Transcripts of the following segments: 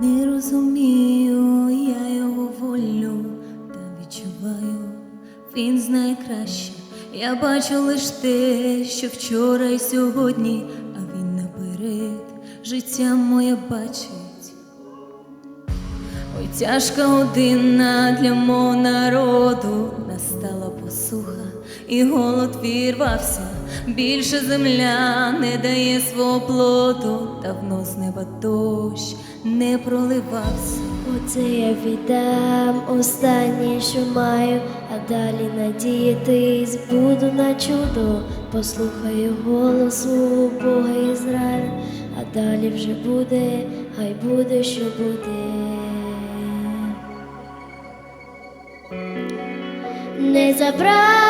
Не розумію я його волю, та відчуваю, він знає краще. Я бачу лиш те, що вчора і сьогодні, а він наперед життя моє бачить. Ой, тяжка година для мого народу, настала посуха, і голод вірвався. Більше земля не дає свого плоду, давно з неба дощ не проливався. Оце я віддам останнє, що маю, а далі надіятись буду на чудо. Послухаю голосу Бога Ізраїля, а далі вже буде, хай буде, що буде. Не забракне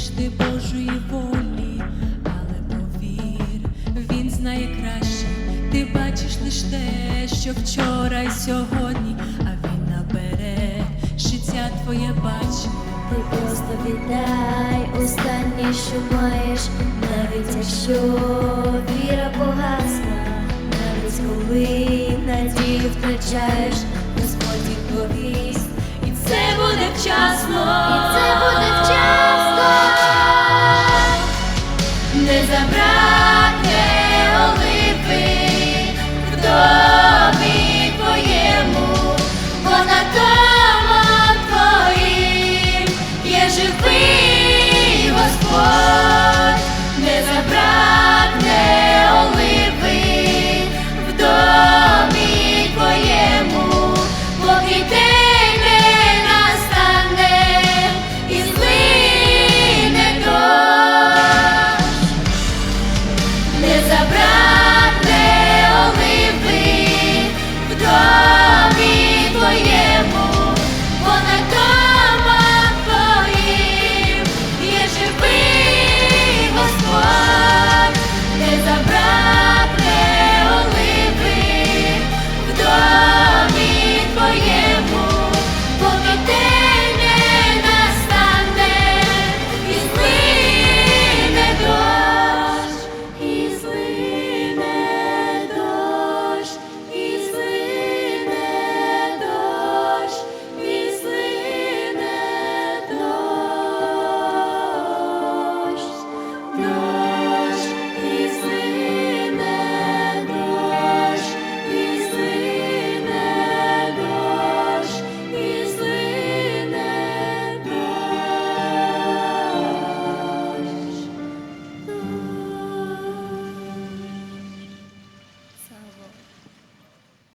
розумієш ти Божої волі, але повір, він знає краще. Ти бачиш лиш те, що вчора й сьогодні, а він наперед життя твоє бачить. Ти просто віддай останнє, що маєш, навіть якщо віра погасла, навіть коли надію втрачаєш, Господь відповість, І це буде вчасно. і це. не забрати оливи. coisa brava.